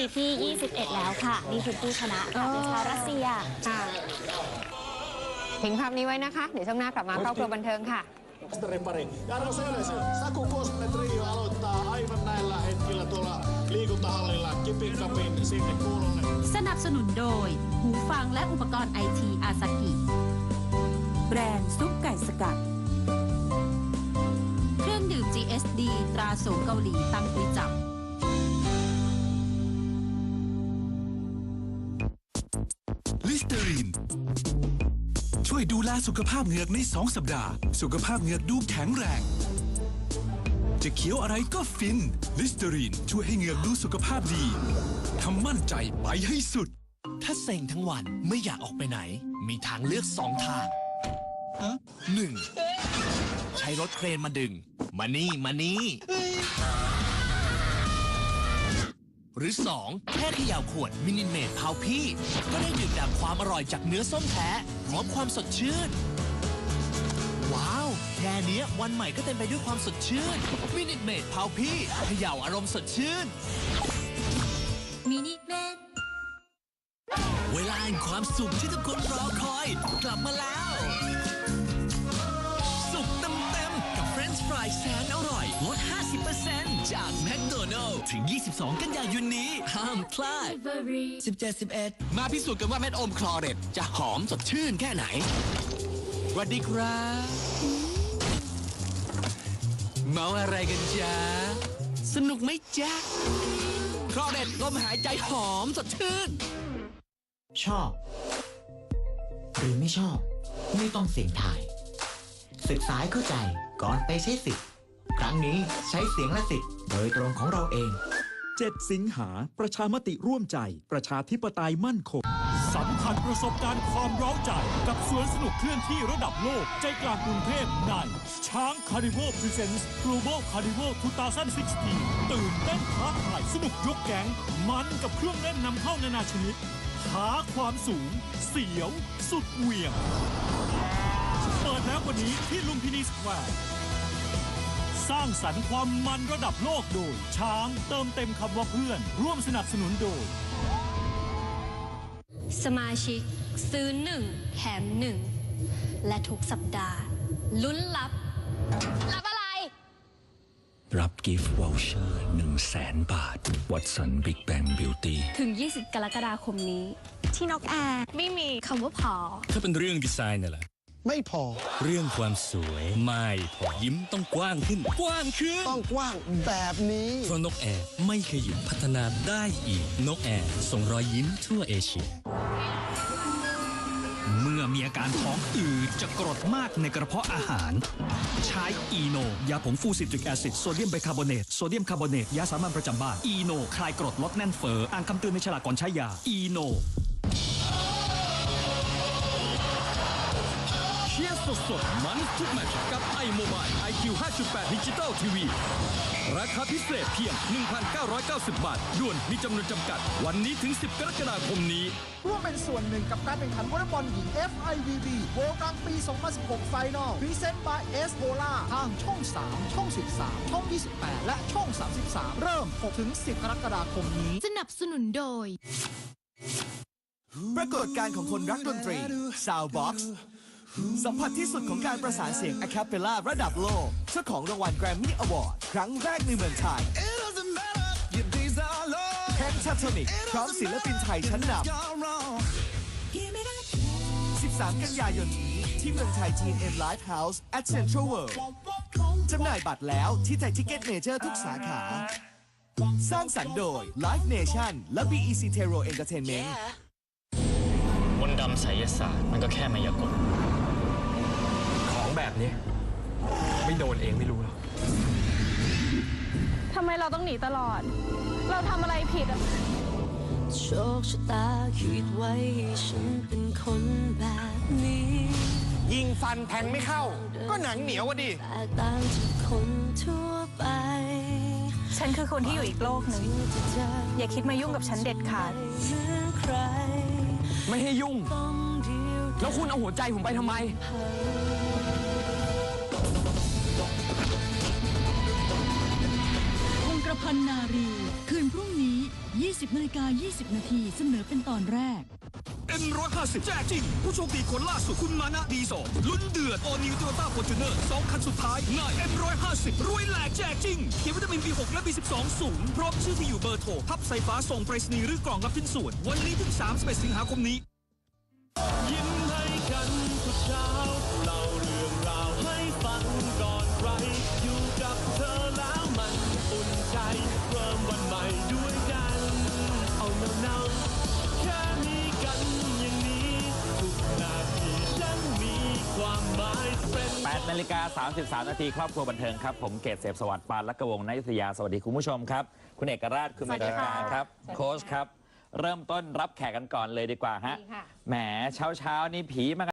ปีที่ 21 แล้วค่ะ นี่คือผู้ชนะค่ะเป็นชาวรัสเซีย ค่ะ ทิ้งภาพนี้ไว้นะคะ เดี๋ยวช่วงหน้ากลับมาครอบครัวบันเทิงค่ะ Mestarin pari. Ja arvoisa yleisö, Saku Kosme Trio aloittaa aivan näillä hetkillä tuolla liikuntahallilla Kipin Kapin sinne kuulunne. สนับสนุนโดย หูฟังและอุปกรณ์ไอทีอาซากิ แบรนด์ซุปไก่สกัด เครื่องดื่ม GSD ตราสูงเกาหลีตั้งไว้จับ สเตอรีน ช่วยดูแลสุขภาพเหงือกใน 2 สัปดาห์ สุขภาพเหงือกดูแข็งแรง จะเคี้ยวอะไรก็ฟินลิสเตอรีน ช่วยให้เหงือกดูสุขภาพดีทำมั่นใจไปให้สุด ถ้าเซ็งทั้งวันไม่อยากออกไปไหน มีทางเลือกสองทางหนึ่งใช้รถเครนมาดึง มานี่ มานี่ หรือสองแค่เขย่าขวดมินิเมดพาวพี่ ก็ได้ดื่มด่ำความอร่อยจากเนื้อส้มแท้ พร้อมความสดชื่น ว้าว แค่เนี้ยวันใหม่ก็เต็มไปด้วยความสดชื่นมินิเมดพาวพี่เขย่าอารมณ์สดชื่น มินิเมดเวลาแห่งความสุขที่ทุกคนรอคอย กลับมาแล้ว สุขเต็มๆกับเฟรนช์ฟรายแส จากแมคโดนัลล์ถึง 22 กันยายนนี้ ห้ามพลาด 17 11 มาพิสูจน์กันว่าเม็ดอมคลอเรตจะหอมสดชื่นแค่ไหนสวัสดีครับเมาอะไรกันจ๊ะ สนุกไหมจ๊ะคลอเรตลมหายใจหอมสดชื่น ชอบ หรือไม่ชอบ ไม่ต้องเสียงทาย ศึกษาให้เข้าใจก่อนไปใช้สิทธิ์ ครั้งนี้ใช้เสียงและสิทธิ์โดยตรงของเราเอง 7 สิงหาประชามติร่วมใจ ประชาธิปไตยมั่นคง สัมผัสประสบการณ์ความร้าวใจ กับสวนสนุกเคลื่อนที่ระดับโลก ใจกลางกรุงเทพในช้างคาร์นิวัลพรีเซนส์ Global Carnival 2016 ตื่นเต้นท้าทายสนุกยกแก๊งมันกับเครื่องเล่นนำเข้านานาชนิดหาความสูง เสียว สุดเหวี่ยง เปิดแล้ววันนี้ที่ลุมพินีสแควร์ สร้างสรรค์ความมันระดับโลกโดย ช้างเติมเต็มคำว่าเพื่อน ร่วมสนับสนุนโดย สมาชิกซื้อหนึ่งแถมหนึ่งและทุกสัปดาห์ ลุ้นรับ รับอะไร รับกิฟต์วอลเชอร์1 0 0 0 0 0บาท วัตสันบิ๊กแบงบิวตี้ถึง 20 กรกฎาคมนี้ ที่นกแอร์ไม่มีคำว่าพอ ถ้าเป็นเรื่องดีไซน์น่ะแหละ ไม่พอ เรื่องความสวยไม่พอยิ้มต้องกว้างขึ้น กว้างขึ้น ต้องกว้างแบบนี้เพราะนกแอร์ไม่เคยหยุดพัฒนาได้อีก นกแอร์ส่งรอยยิ้มทั่วเอเชีย เมื่อมีอาการท้องอืดจะกรดมากในกระเพาะอาหาร ใช้อีโน ยาผงฟูซิตริกแอซิดโซเดียมไบคาร์บอเนตโซเดียมคาร์บอเนตยาสามัญประจำบ้านอีโนคลายกรดลดแน่นเฟอ้ออ่านคำเตือนในฉลากก่อนใช้ยาอีโน เชียร์สดๆมันทุกแมตช์กับไอโมบาย IQ 5.8ดิจิตอลทีวีราคาพิเศษเพียง 1,990 บาท ด่วนมีจำนวนจำกัด วันนี้ถึง 10 กรกฎาคมนี้ ร่วมเป็นส่วนหนึ่งกับการแข่งขันวอลเลย์บอลหญิง FIVB โวกลางปี 2016 ไฟนอลพรีเซนต์ by เอสโ l ล่าทางช่อง 3 ช่อง 13 ช่อง 28 และช่อง 33 เริ่ม6-10 กรกฎาคมนี้ สนับสนุนโดย ปรากฏการณ์ของคนรักดนตรี Soundbox สัมผัสที่สุดของการประสานเสียงอะคาเปล่าระดับโลกเจ้าของรางวัล Grammy Award ครั้งแรกในเมืองไทยเทนชัตโทนิกพร้อมศิลปินไทยชั้นนำ 13 กันยายนนี้ที่เมืองไทย GM Live House at Central World จำหน่ายบัตรแล้วที่ไทยทิกเก็ตเมเจอร์ทุกสาขา สร้างสรรค์โดย Live Nation และ BEC Tero Entertainment มนต์ดำไสยศาสตร์มันก็แค่มายากล แบบนี้ ไม่โดนเองไม่รู้หรอกทำไมเราต้องหนีตลอด เราทำอะไรผิดอะโชคชะตาคิดไว้ให้ฉันเป็นคนแบบนี้ ยิงฟันแทงไม่เข้า ก็หนังเหนียวอะดิแตกต่างจากคนทั่วไป ฉันคือคนที่อยู่อีกโลกหนึ่งอย่าคิดมายุ่งกับฉันเด็ดขาดเหมือนใครไม่ให้ยุ่งต้องเดียวแล้วคุณเอาหัวใจผมไปทำไม พันนารี คืนพรุ่งนี้ 20นาฬิกา20 นาทีเสนอเป็นตอนแรก M150 แจกจริง ผู้โชคดีคนล่าสุดคุณมานะดีสองลุ้นเดือดออนิวโตโยต้าฟอร์จูเนอร์สองคันสุดท้ายง่าย M150 รวยแหลกแจกจริงเขียนวิตามิน B6 และ B12 สูง พร้อมชื่อที่อยู่เบอร์โทร พับสายฟ้าส่งไปรษณีย์หรือกล่องรับชิ้นส่วน วันนี้ถึง31สิงหาคมนี้ ยิ้มให้กันทุกเช้าเล่าเรื่องราวให้ฟังก่อนใครอยู่ อุ่นใจ เริ่มวันใหม่ด้วยกัน เอาเนาๆแค่มีกันอย่างนี้ ทุกนาทีฉันมีความหมายเป็น8นาฬิกา 33 นาทีครอบครัวบันเทิงครับ ผมเกษเสพสวัสดิ์ปานและกระวงนายุทธยา สวัสดีคุณผู้ชมครับ คุณเอกราชคุณสวัเมสดีธาค่ะการครับ โค้ชครับ เริ่มต้นรับแขกกันก่อนเลยดีกว่าฮะ ดีค่ะ แหมเช้าเช้าๆนี้ผีมา